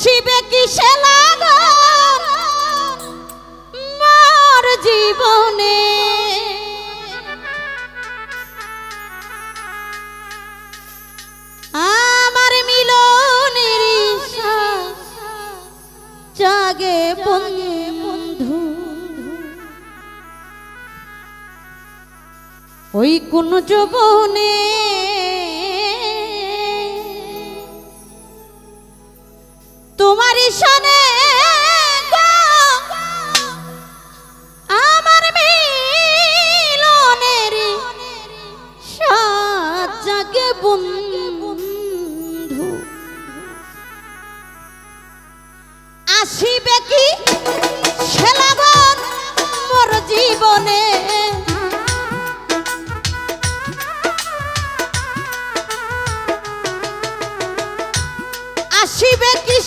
আসিবে কিসে লাগন মার জীবনে। আমার মিলনের জাগে বন্ধু। ওই কোন যৌবনে তোমার ঈশানে আমার মিলনের সাত বন্ধু। আসিবে কি সেলাগন মোর জীবনে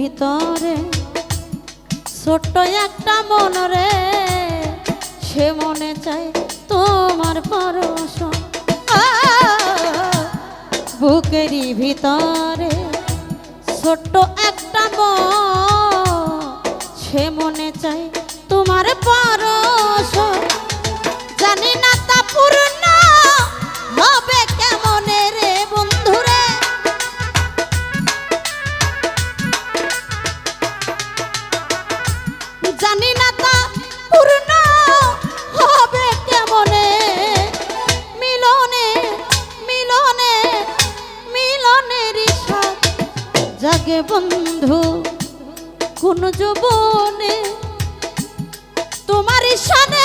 ভিতরে ছোট্ট একটা মন রে সে মনে চায় তোমার পরশ। বুকেরই ভিতরে ছোট্ট একটা জানি না তা পূর্ণ হবে কেমনে? মিলনে মিলনে, মিলনের সাথ জাগে বন্ধু কোন যৌবনে। তোমার ঈশানে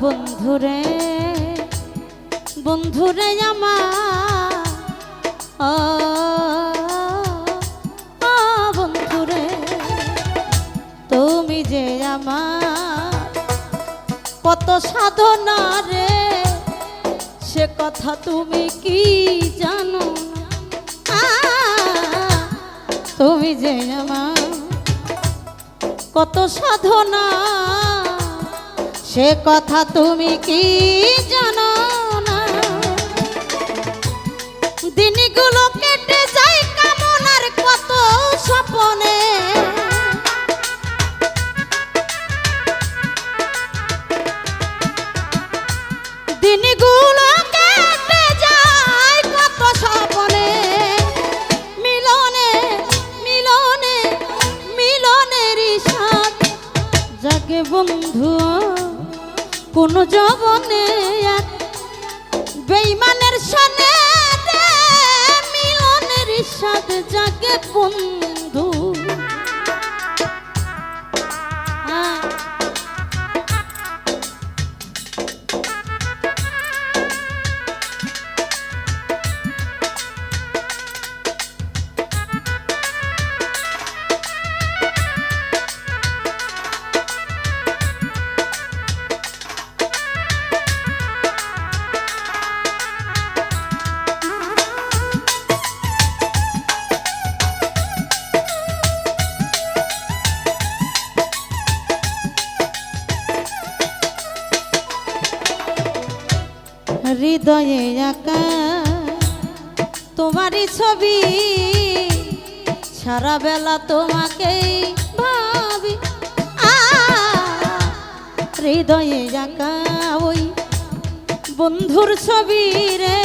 বন্ধুরে বন্ধুরে আমার। আ, আ বন্ধুরে তুমি যে আমার। কত সাধনা রে সে কথা তুমি কি জানো? তুমি যে আমার। কত সাধনা সে কথা তুমি কি জানো না? দিনগুলো কোন জবনে এক হৃদয়ে আঁকা। তোমারই ছবি সারা বেলা তোমাকেই ভাবি। হৃদয়ে আঁকা ওই বন্ধুর ছবি রে।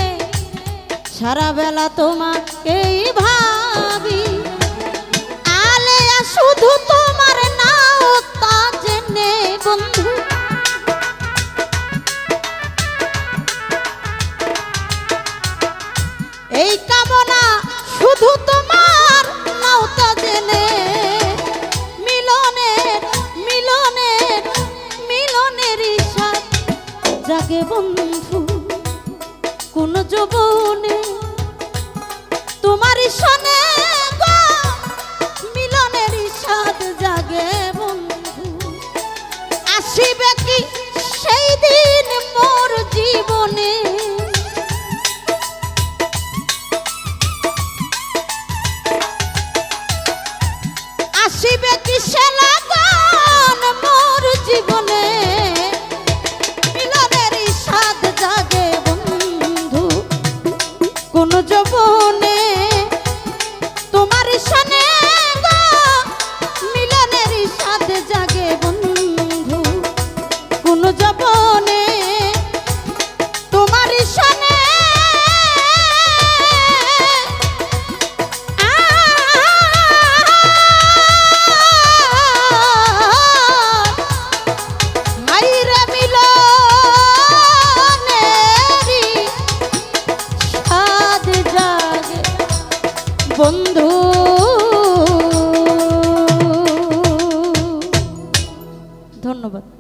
সারা বেলা তোমাকেই ভাবি। আলেয়া, শুধু তোমার জাগে বন্ধু, কোন যৌবনে তোমার সনে মিলনের সাদ জাগে আসিবে কি সেই জীবনে? আসিবে কি বন্ধু। ধন্যবাদ।